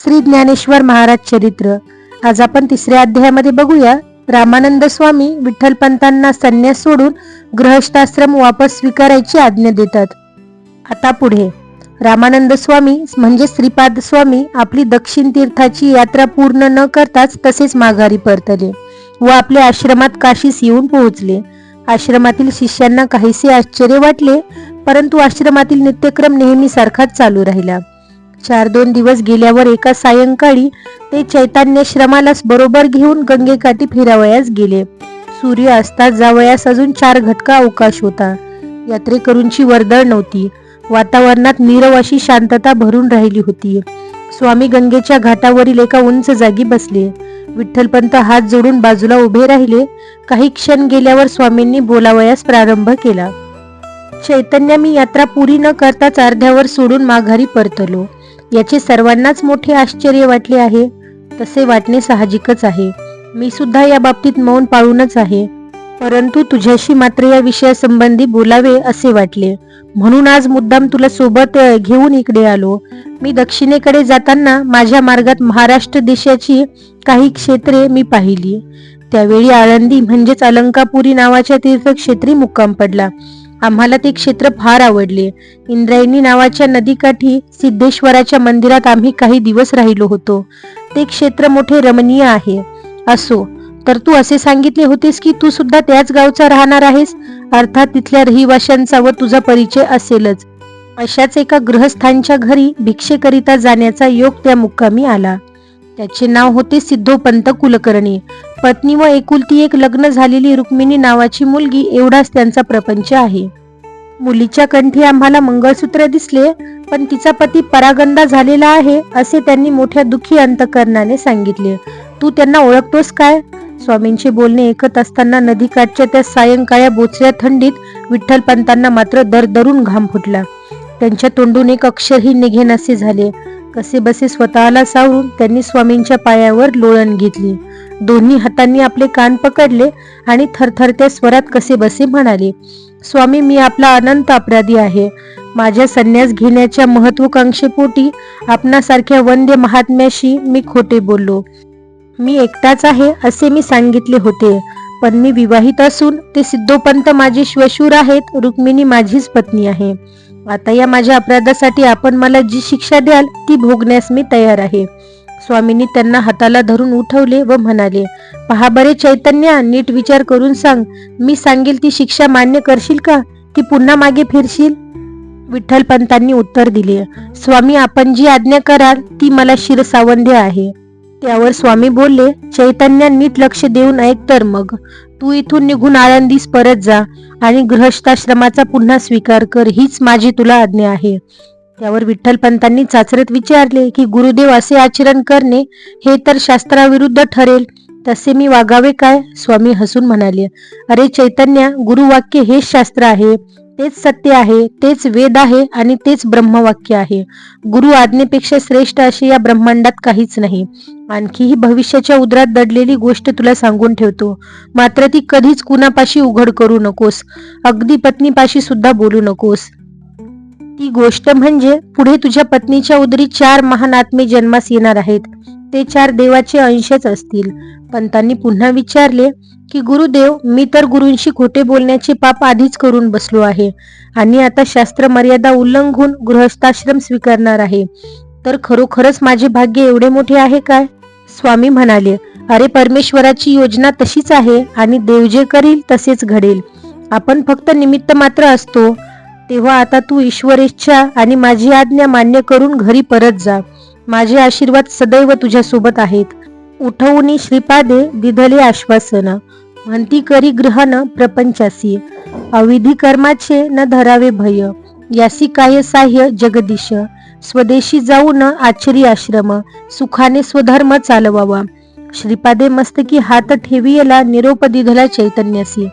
श्री ज्ञानेश्वर महाराज चरित्र. आज आपण तिसऱ्या अध्यायामध्ये बघूया. रामानंद स्वामी विठ्ठलपंतांना संन्यास सोडून ग्रहस्थाश्रम वापस स्वीकारायची आज्ञा देतात. आता पुढे. रामानंद स्वामी म्हणजे श्रीपाद स्वामी आपली दक्षिण तीर्थाची यात्रा पूर्ण न करताच तसेच माघारी परतले व आपल्या आश्रमात काशीस येऊन पोहोचले. आश्रमातील शिष्यांना काहीसे आश्चर्य वाटले परंतु आश्रमातील नित्यक्रम नेहमी सारखाच चालू राहिला. चार दोन दिवस गेल्यावर एका सायंकाळी ते चैतन्य चैतन्यश्रमालाच बरोबर घेऊन गंगेकाठी फिरावयास गेले. सूर्य असता जावयास अजून चार घटका अवकाश होता. यात्रेकरूंची वर्दळ नव्हती. वातावरणात नीरव अशी शांतता भरून राहिली होती. स्वामी गंगेच्या घाटावरील एका उंच जागी बसले. विठ्ठलपंत हात जोडून बाजूला उभे राहिले. काही क्षण गेल्यावर स्वामींनी बोलावयास प्रारंभ केला. चैतन्य मी यात्रा पुरी न करताच अर्ध्यावर सोडून माघारी परतलो. याचे सर्वांनाच मोठे आश्चर्य वाटले आहे. तसे वाटणे साहजिकच आहे. मी सुद्धा या बाबतीत मौन पाळूनच आहे. परंतु तुझ्याशी मात्र या विषयासंबंधी बोलावे असे वाटले. म्हणून आज मुद्दाम तुला सोबत घेऊन इकडे आलो. मी दक्षिणेकडे जाताना माझ्या मार्गात महाराष्ट्र देशाची काही क्षेत्रे मी पाहिली. त्यावेळी आळंदी म्हणजेच अलंकापुरी नावाच्या तीर्थक्षेत्री मुक्काम पडला. आम्हाला ते क्षेत्र फार आवडले. इंद्रायणी नावाच्या नदीकाठी सिद्धेश्वराच्या मंदिरात आम्ही काही दिवस राहिलो होतो. ते क्षेत्र मोठे रमणीय आहे. असो तर तू असे सांगितले होतेस की तू सुद्धा त्याच गावचा राहणार आहेस? अर्थात तिथल्या रहिवाशांचा व तुझा परिचय असेलच. अशाच एका गृहस्थांच्या घरी भिक्षेकरिता जाण्याचा योग त्या मुक्कामी आला. त्याचे नाव होते सिद्धोपंत कुलकर्णी. पत्नी व एकुलती एक लग्न झालेली रुक्मिणी नावाची मुलगी एवढाच त्यांचा प्रपंच आहे. मुलीच्या कंठी आम्हाला मंगळसूत्र दिसले पण तिचा पती परागंदा झालेला आहे असे त्यांनी मोठ्या दुःखी अंतकरणाने सांगितले. तू त्यांना ओळखतोस काय? स्वामींचे बोलणे ऐकत असताना नदीकाठच्या त्या सायंकाळ्या बोचऱ्या थंडीत विठ्ठलपंतांना मात्र दरदरून घाम फुटला. त्यांच्या तोंडून एक अक्षरही निघेनासे झाले. कसे बसे स्वतःला सावरून त्यांनी स्वामींच्या पायावर लोळण घेतली. दोन्ही हातांनी आपले कान पकडले आणि थरथरत्या स्वरात कसे बसे म्हणाले स्वामी मी आपला अनंत अपराधी आहे. माझ्या संन्यास घेण्याच्या महत्वाकांक्षेपोटी आपणासारख्या वंद्य महात्म्याशी मी खोटे बोललो. मी एकटाच आहे असे मी सांगितले होते. पण मी विवाहित असून ते सिद्धोपंत माझे श्वशूर आहेत रुक्मिणी माझीच पत्नी आहे. आता या माझ्या अपराधासाठी आपण मला जी शिक्षा द्याल ती भोगण्यास मी तयार आहे. स्वामींनी त्यांना हाताला धरून उठवले व म्हणाले पहा बरे चैतन्य नीट विचार करून सांग. मी सांगेल ती शिक्षा मान्य करशील का? की पुन्हा मागे फिरशील? विठ्ठलपंतांनी उत्तर दिले स्वामी आपण जी आज्ञा कराल ती मला शिरसावंध्य आहे. त्यावर स्वामी बोलले चैतन्य नीट लक्ष देऊन ऐक तर मग. तू इथून निघून आळंदीस परत जा आणि गृहस्थाश्रमाचा पुन्हा स्वीकार कर. हीच माझी तुला आज्ञा आहे. त्यावर विठ्ठलपंतांनी चाचरत विचारले की गुरुदेव असे आचरण करणे हे तर शास्त्राविरुद्ध ठरेल. तसे मी वागावे काय? स्वामी हसून म्हणाले अरे चैतन्य गुरुवाक्य हेच शास्त्र आहे. तेच सत्य आहे तेच वेद आहे आणि तेच ब्रह्मवाक्य आहे. गुरु आज्ञेपेक्षा श्रेष्ठ असे या ब्रह्मांडात काहीच नाही. आणखी ही भविष्याच्या उदरात दडलेली गोष्ट तुला सांगून ठेवतो. मात्र ती कधीच कुणापाशी उघड करू नकोस. अगदी पत्नीपाशी सुद्धा बोलू नकोस. ती गोष्ट म्हणजे पुढे तुझ्या पत्नीच्या उदरी चार महान आत्मे जन्मास येणार आहेत. ते चार देवाचे अंशच असतील. पंतांनी पुन्हा विचारले की गुरुदेव मी तर गुरूंशी खोटे बोलण्याचे पाप आधीच करून बसलो आहे आणि आता शास्त्र मर्यादा उल्लंघून गृहस्थाश्रम स्वीकारणार आहे. तर खरोखरच माझे भाग्य एवढे मोठे आहे काय? स्वामी म्हणाले अरे परमेश्वराची योजना तशीच आहे आणि देव जे करील तसेच घडेल. आपण फक्त निमित्त मात्र असतो तेव्हा आता तू ईश्वरेच्छा आणि माझी आज्ञा मान्य करून घरी परत जा. माझे आशीर्वाद सदैव तुझ्यासोबत आहेत. उठवून श्रीपादे दिधले आश्वासन. म्हणती करी ग्रहण प्रपंचासी. अविधी कर्माचे न धरावे भय. यासी काय साह्य जगदीश. स्वदेशी जाऊन आचरी आश्रम. सुखाने स्वधर्म चालवावा. श्रीपादे मस्तकी हात ठेवियला निरोप दिधला चैतन्यासी.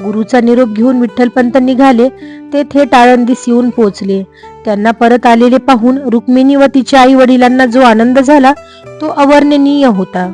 गुरुचा निरोप घेऊन विठ्ठलपंत निघाले ते थेट आळंदीस येऊन पोचले त्यांना परत आलेले पाहून रुक्मिणी व तिच्या आई वडिलांना जो आनंद झाला तो अवर्णनीय होता.